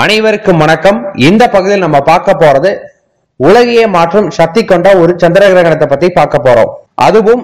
அனைவருக்கும் வணக்கம். இந்த பகுதியில் நம்ம பார்க்க போறது உலகையே மாற்றும் சக்தி கொண்ட ஒரு சந்திர கிரகணத்தை பத்தி பார்க்க போறோம். அதுவும்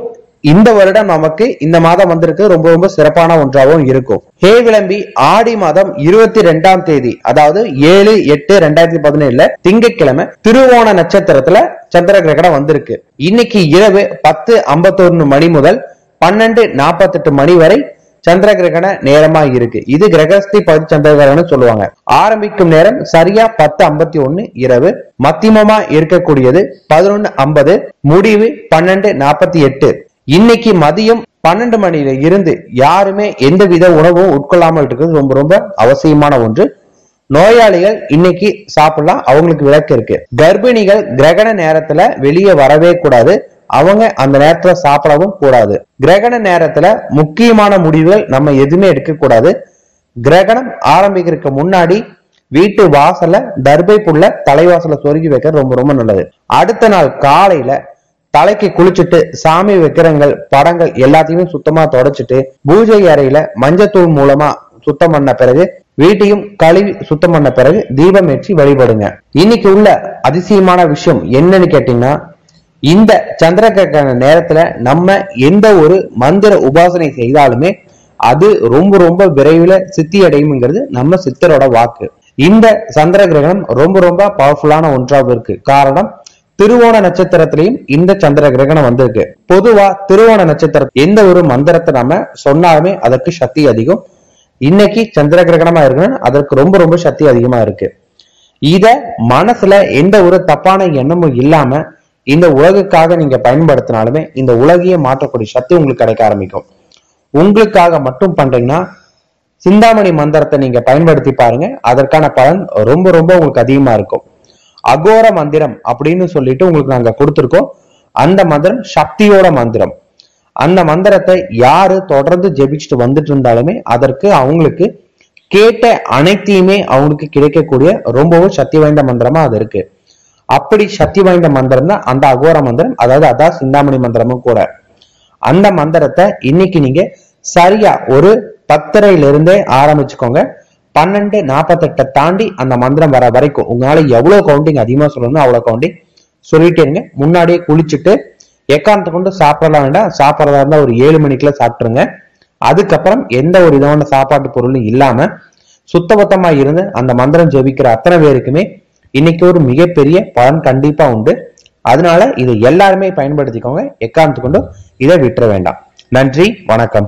இந்த வருடம் நமக்கு இந்த மாதம் வந்திருக்கு. ரொம்ப ரொம்ப சிறப்பான ஒன்றாகவும் இருக்கும். ஹே விளம்பி ஆடி மாதம் இருபத்தி ரெண்டாம் தேதி அதாவது ஏழு எட்டு ரெண்டாயிரத்தி பதினேழுல திங்கட்கிழமை திருவோண நட்சத்திரத்துல சந்திர கிரகணம் வந்திருக்கு. இன்னைக்கு இரவு பத்து ஐம்பத்தொன்னு மணி முதல் பன்னெண்டு நாற்பத்தெட்டு மணி வரை சந்திர கிரகண நேரமா இருக்கு. இது கிரகஸ்தி பகுதி சந்திர கிரகணம் சொல்லுவாங்க. ஆரம்பிக்கும் நேரம் சரியா பத்து ஐம்பத்தி ஒண்ணு இரவு. மத்தியமமா இருக்கக்கூடியது பதினொன்னு ஐம்பது முடிவு பன்னெண்டு நாற்பத்தி எட்டு. இன்னைக்கு மதியம் பன்னெண்டு மணியில இருந்து யாருமே எந்த வித உணவும் உட்கொள்ளாமல் இருக்கிறது. ரொம்ப ரொம்ப அவசியமான ஒன்று. நோயாளிகள் இன்னைக்கு சாப்பிடலாம். அவங்களுக்கு விளக்கு இருக்கு. கர்ப்பிணிகள் கிரகண நேரத்துல வெளியே வரவே கூடாது. அவங்க அந்த நேரத்துல சாப்பிடவும் கூடாது. கிரகண நேரத்துல முக்கியமான முடிவுகள் நம்ம எதுவுமே எடுக்க கூடாது கிரகணம் ஆரம்பிக்கிறதுக்கு முன்னாடி வீட்டு வாசல தர்பை புள்ள தலைவாசல சொருகி வைக்கிறது ரொம்ப ரொம்ப நல்லது. அடுத்த நாள் காலையில தலைக்கு குளிச்சுட்டு சாமி விக்கிரங்கள் படங்கள் எல்லாத்தையுமே சுத்தமா தொடச்சிட்டு பூஜை அறையில மஞ்சத்தூள் மூலமா சுத்தம் பண்ண பிறகு வீட்டையும் கழுவி சுத்தம் பண்ண பிறகு தீபம் ஏற்றி வழிபடுங்க. இன்னைக்கு உள்ள அதிசயமான விஷயம் என்னன்னு கேட்டீங்கன்னா இந்த சந்திர கிரகண நேரத்துல நம்ம எந்த ஒரு மந்திர உபாசனை செய்தாலுமே அது ரொம்ப ரொம்ப விரைவில் சித்தி அடையும்ங்கிறது நம்ம சித்தரோட வாக்கு. இந்த சந்திர கிரகணம் ரொம்ப ரொம்ப பவர்ஃபுல்லான ஒன்றாக இருக்கு. காரணம் திருவோண நட்சத்திரத்திலையும் இந்த சந்திர கிரகணம் வந்திருக்கு. பொதுவா திருவோண நட்சத்திரம் எந்த ஒரு மந்திரத்தை நம்ம சொன்னாலுமே அதற்கு சக்தி அதிகம். இன்னைக்கு சந்திர கிரகணமா இருக்குன்னா அதற்கு ரொம்ப ரொம்ப சக்தி அதிகமா இருக்கு. இத மனசுல எந்த ஒரு தப்பான எண்ணமும் இல்லாம இந்த உலகுக்காக நீங்க பயன்படுத்தினாலுமே இந்த உலகையே மாற்றக்கூடிய சக்தி உங்களுக்கு கிடைக்க ஆரம்பிக்கும். உங்களுக்காக மட்டும் பண்றீங்கன்னா சிந்தாமணி மந்திரத்தை நீங்க பயன்படுத்தி பாருங்க. அதற்கான பலன் ரொம்ப ரொம்ப உங்களுக்கு அதிகமா இருக்கும். அகோர மந்திரம் அப்படின்னு சொல்லிட்டு உங்களுக்கு நாங்க கொடுத்துருக்கோம். அந்த மந்திரம் சக்தியோட மந்திரம். அந்த மந்திரத்தை யாரு தொடர்ந்து ஜெபிச்சுட்டு வந்துட்டு இருந்தாலுமே அதற்கு அவங்களுக்கு கேட்ட அனைத்தையுமே அவங்களுக்கு கிடைக்கக்கூடிய ரொம்பவும் சக்தி வாய்ந்த மந்திரமா அது இருக்கு. அப்படி சக்தி வாய்ந்த மந்திரம் தான் அந்த அகோர மந்திரம் அதாவது அதான் சிந்தாமணி மந்திரமும் கூட. அந்த மந்திரத்தை இன்னைக்கு நீங்க சரியா ஒரு பத்தரையிலிருந்தே ஆரம்பிச்சுக்கோங்க. பன்னெண்டு நாற்பத்தெட்டை தாண்டி அந்த மந்திரம் வர வரைக்கும் உங்களால எவ்வளவு கவுண்டிங் அதிகமா சொல்லணும் அவ்வளவு கவுண்டிங் சொல்லிட்டே இருங்க. முன்னாடியே குளிச்சுட்டு எக்காரணத்தை கொண்டு சாப்பிடலாம் வேண்டாம் சாப்பிடறதா இருந்தா ஒரு ஏழு மணிக்குள்ள சாப்பிட்டுருங்க. அதுக்கப்புறம் எந்த ஒரு விதமான சாப்பாட்டு பொருளும் இல்லாம சுத்தபத்தமா இருந்து அந்த மந்திரம் ஜெபிக்கிற அத்தனை பேருக்குமே இன்னைக்கு ஒரு மிகப்பெரிய பலன் கண்டிப்பா உண்டு. அதனால இதை எல்லாருமே பயன்படுத்திக்கோங்க. எக்காரணத்து கொண்டும் இதை விட்டுற வேண்டாம். நன்றி வணக்கம்.